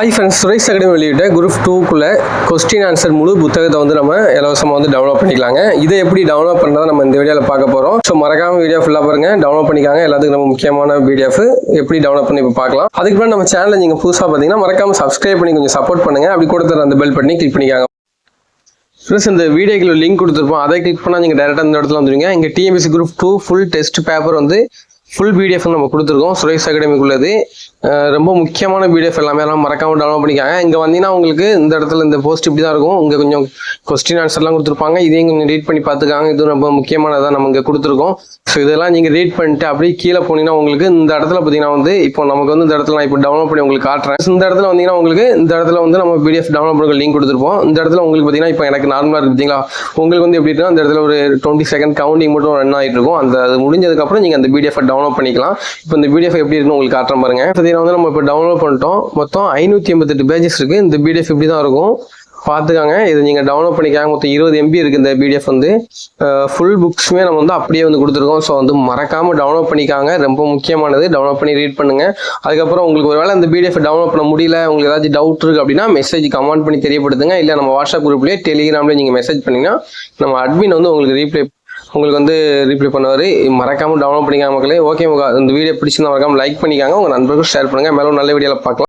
Hi friends Suresh academy வெளியிட்ட group டூக்குள்ளே question answer முழு புத்தகத்தை வந்து நம்ம இலவசமாக வந்து டவுன்லோட் பண்ணிக்கலாங்க. இதை எப்படி டவுன்லோட் பண்ணுறதை நம்ம இந்த வீடியோவில் பார்க்க போகிறோம் ஸோ மறக்காம வீடியோ ஃபுல்லாக பாருங்க. டவுன்லோட் பண்ணிக்காங்க. எல்லாத்துக்கும் நம்ம முக்கியமான பிடிஎஃப் எப்படி டவுன்லோட் பண்ணி இப்போ பார்க்கலாம். அதுக்கு முன்னாடி நம்ம சேனலில் நீங்கள் புதுசாக பார்த்தீங்கன்னா மறக்காம சப்ஸ்கிரைப் பண்ணி கொஞ்சம் சப்போர்ட் பண்ணுங்கள் அப்படி கூட அந்த பெல் பண்ணி கிளிக் பண்ணிக்காங்க. ஃப்ரெண்ட்ஸ் இந்த வீடியோக்குள்ள லிங்க் கொடுத்துருப்போம். அதை கிளிக் பண்ணால் நீங்கள் டேரெக்டாக இந்த இடத்துல வந்துடுவீங்க இங்கே TNPSC group two full test paper வந்து ஃபுல் பிடிஎஃப் நம்ம கொடுத்துருக்கோம். சுரேஷ் அகாடமிக்குள்ளது ரொம்ப முக்கியமான பிடிஎஃப் எல்லாமே எல்லாம் மறக்காம டவுன்லோட் பண்ணிக்காங்க. இங்கே வந்தீங்கன்னா உங்களுக்கு இந்த இடத்துல இந்த போஸ்ட் இப்படி தான் இருக்கும். இங்கே கொஞ்சம் கொஸ்டின் ஆன்சர்லாம் கொடுத்துருப்பாங்க. இதையும் கொஞ்சம் ரீட் பண்ணி பார்த்துக்காங்க. இது ரொம்ப முக்கியமானதாக நம்ம இங்கே கொடுத்துருக்கோம். ஸோ இதெல்லாம் நீங்கள் ரீட் பண்ணிட்டு அப்படியே கீழே போனீங்கன்னா உங்களுக்கு இந்த இடத்துல பார்த்தீங்கன்னா வந்து இப்போ நமக்கு வந்து இந்த இடத்துல நான் இப்போ டவுன்லோட் பண்ணி உங்களுக்கு காட்டுறேன். இந்த இடத்துல வந்தீங்கன்னா உங்களுக்கு இந்த இடத்துல வந்து நம்ம பிடிஎஃப் டவுன்லோட் பண்ண லிங்க் கொடுத்துருப்போம். இந்த இடத்துல உங்களுக்கு பார்த்தீங்கன்னா இப்போ எனக்கு நார்மலாக இருக்குதுங்களா பார்த்தீங்களா? உங்களுக்கு வந்து எப்படி அந்த இடத்துல ஒரு டுவெண்ட்டி செகண்ட் கவுண்டிங் மட்டும் ரன் ஆகிட்டு இருக்கும். அந்த அது முடிஞ்சதுக்கப்புறம் நீங்கள் அந்த பிடிஎஃப் டவுன்லோட் பண்ணிக்கலாம். இப்போ இந்த பிடிஎஃப் எப்படி இருக்குன்னு உங்களுக்கு காட்டுறேன் பாருங்க. பார்த்தீங்கன்னா வந்து நம்ம இப்போ டவுன்லோட் பண்ணிட்டோம். மொத்தம் ஐநூற்றி எண்பத்தெட்டு பேஜஸ் இருக்குது இந்த பிடிஎஃப் இப்படி தான் இருக்கும். பார்த்துக்காங்க. இது நீங்கள் டவுன்லோட் பண்ணிக்காங்க. மொத்தம் இருபது எம்பி இருக்குது இந்த பிடிஎஃப் வந்து. ஃபுல் புக்ஸுமே நம்ம வந்து அப்படியே வந்து கொடுத்துருக்கோம். ஸோ வந்து மறக்காமல் டவுன்லோட் பண்ணிக்காங்க. ரொம்ப முக்கியமானது. டவுன்லோட் பண்ணி ரீட் பண்ணுங்க. அதுக்கப்புறம் உங்களுக்கு ஒரு வேளை இந்த பிடிஎஃப் டவுன்லோட் பண்ண முடியல உங்களுக்கு ஏதாச்சும் டவுட் இருக்குது அப்படின்னா மெசேஜ் கமெண்ட் பண்ணி தெரியப்படுத்துங்க. இல்லை நம்ம வாட்ஸ்அப் குரூப்லேயே டெலிகிராம்லேயே நீங்கள் மெசேஜ் பண்ணிங்கன்னா நம்ம அட்மின் வந்து உங்களுக்கு ரீப்ளை உங்களுக்கு வந்து ரீப்ளை பண்ணுவார். மறக்காமல் டவுன்லோட் பண்ணிக்காங்க மக்களே ஓகே இந்த வீடியோ பிடிச்சிருந்தா மறக்காமல் லைக் பண்ணிக்காங்க. உங்கள் நண்பர்களுக்கும் ஷேர் பண்ணுங்கள் மேலும் நல்ல வீடியோவில் பார்க்கலாம்.